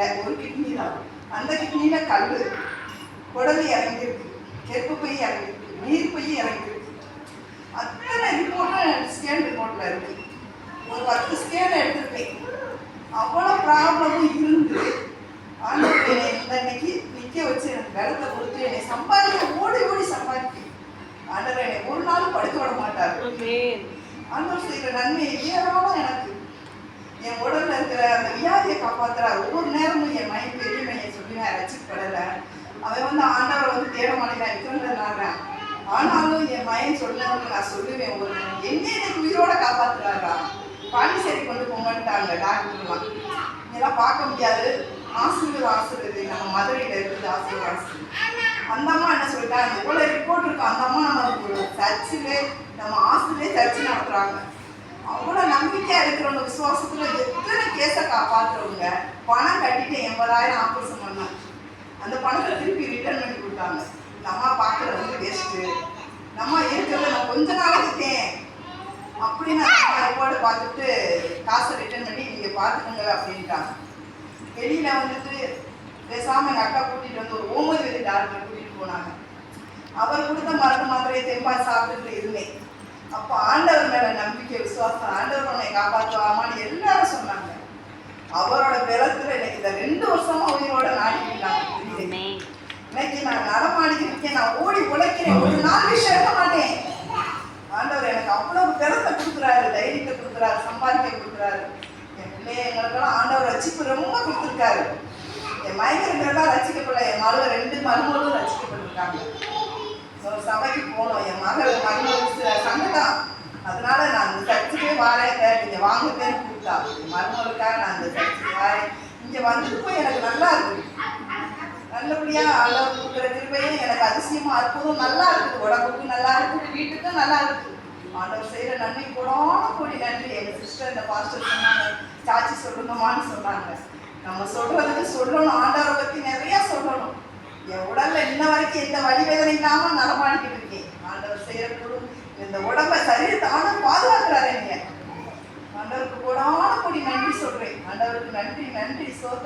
இல்லை ஒரு கிட்னி தான். அந்த கிட்னியில கல் குடல் இறங்கியிருக்கு கெப்பு பை இறங்கியிருக்கு நீர் பை இறங்கியிருக்கு. அத்தனை ரிப்போர்ட்டும் ஸ்கேன் ரிப்போர்ட்ல இருக்கு. ஒரு பத்து ஸ்கேன் எடுத்திருக்கேன். அவ்வளோ ப்ராப்ளமும் இருந்து இந்த இன்னைக்கு நிற்க வச்சு எனக்கு வெள்ளத்தை கொடுத்து என்னை சம்பாதிக்க ஓடி ஓடி சம்பாதிக்க ஆண்டவர் என்னை ஒரு நாள் படுக்க விட மாட்டார். ஆண்டவர் செய்கிற நன்மை ஏராளம் எனக்கு என் உடல்ல இருக்கிற அந்த வியாதியை காப்பாத்துறாரு ஒவ்வொரு நேரமும் என் மைண்ட் பெரிய சொல்லி நான் ரசிக்கப்படலை அவன் வந்து ஆண்டவரை வந்து தேட மாட்டேங்கிறான் இருக்கிறேன் ஆனாலும் என் மயன் சொல்லணும்னு நான் சொல்லுவேன் ஒரு என்ன எனக்கு உயிரோட காப்பாத்துறாரா பாண்டிச்சேரி கொண்டு போங்கன்ட்டாங்க டாக்டர்லாம் இதெல்லாம் பார்க்க முடியாது. ஆசிரியர் ஆசிரியர் நம்ம மதுரையில் இருக்குது ஆசிரியர் ஆசிரியர் அந்த அம்மா என்ன சொல்லிட்டாங்க? இவ்வளோ ரிப்போர்ட் இருக்கும் அந்த அம்மா நம்ம சர்ச்சில் நம்ம ஆசிரியர் சர்ச்சு நடத்துறாங்க. அவ்வளோ நம்பிக்கையாக இருக்கிறவங்க விசுவாசத்தில் எத்தனை கேஸை காப்பாற்றுறவங்க பணம் கட்டிட்டு எண்பதாயிரம் ஆப்ரேஷன் பண்ணாங்க அந்த பணத்தை திருப்பி ரிட்டர்ன் பண்ணி கொடுத்தாங்க. நம்ம அம்மா வந்து வேஸ்ட்டு நம்ம இருக்கிறத நான் கொஞ்ச நாளைக்கு அப்படின்னு நான் ரிப்போர்ட் பார்த்துட்டு காசை ரிட்டர்ன் பண்ணி நீங்கள் பார்த்துக்கோங்க அப்படின்ட்டாங்க. வெளியில் வந்துட்டு பேசாமல் எங்கள் அக்கா கூட்டிகிட்டு வந்து ஒரு ஓமதி டாக்டர் கூட்டிகிட்டு போனாங்க. அவர் கொடுத்த மருந்து மாத்திரையை தெம்பா சாப்பிட்டுட்டு இருந்தேன். அப்போ ஆண்டவர் மேலே நம்பிக்கை விசுவாசம் ஆண்டவர் உன்னை காப்பாற்றுவாம அவரோட பலத்துல எனக்கு இந்த ரெண்டு வருஷமா உயிரோட நாடிக்கிட்டாங்க. ஆமென். இன்னைக்கு நான் நடமாடிக்கிறேன் நான் ஓடி உழைக்கிறேன். ஒரு நாள் விஷயம் எடுக்க மாட்டேன். ஆண்டவர் எனக்கு அவ்வளவு பலத்தை கொடுக்குறாரு தைரியத்தை கொடுக்குறாரு சம்பாதிக்க கொடுக்குறாரு. என் பிள்ளைங்களுக்கெல்லாம் ஆண்டவர் ரசிப்பு ரொம்ப கொடுத்துருக்காரு. என் மைகர்கள்லாம் ரசிக்கப்படல என் மருக ரெண்டு மருமகளும் ரசிக்கப்பட்டிருக்காங்க. சபைக்கு போனோம். என் மகள் மருமகள் என் நான் அந்த சர்ச்சுக்கு வாரேன் இங்க எனக்கு நல்லா இருக்கு. நல்லபடியாக அளவு கொடுக்குற கிருபையும் எனக்கு அதிசயமாக அற்புதம் நல்லா இருக்குது உடம்புக்கும் நல்லா இருக்குது வீட்டுக்கும் நல்லா இருக்குது ஆண்டவர் செய்கிற நன்மை கூடான கூடி நன்றி. எங்கள் சிஸ்டர் இந்த பாஸ்டர் சொன்னாங்க சாச்சி சொல்லணுமான்னு சொன்னாங்க. நம்ம சொல்கிறதுக்கு சொல்லணும் ஆண்டவரை பற்றி நிறைய சொல்லணும். என் உடலில் இன்ன வரைக்கும் எந்த வழிவேதனை இல்லாமல் நடமாடிக்கிட்டு இருக்கேன். ஆண்டவர் செய்கிற கூட இந்த உடம்பை சரீரத்தை ஆண்டவர் பாதுகாக்கிறாரு நீங்கள் ஆண்டவருக்கு கூடம் நன்றி சொல்றேன். ஆண்டவருக்கு நன்றி நன்றி. சோத்த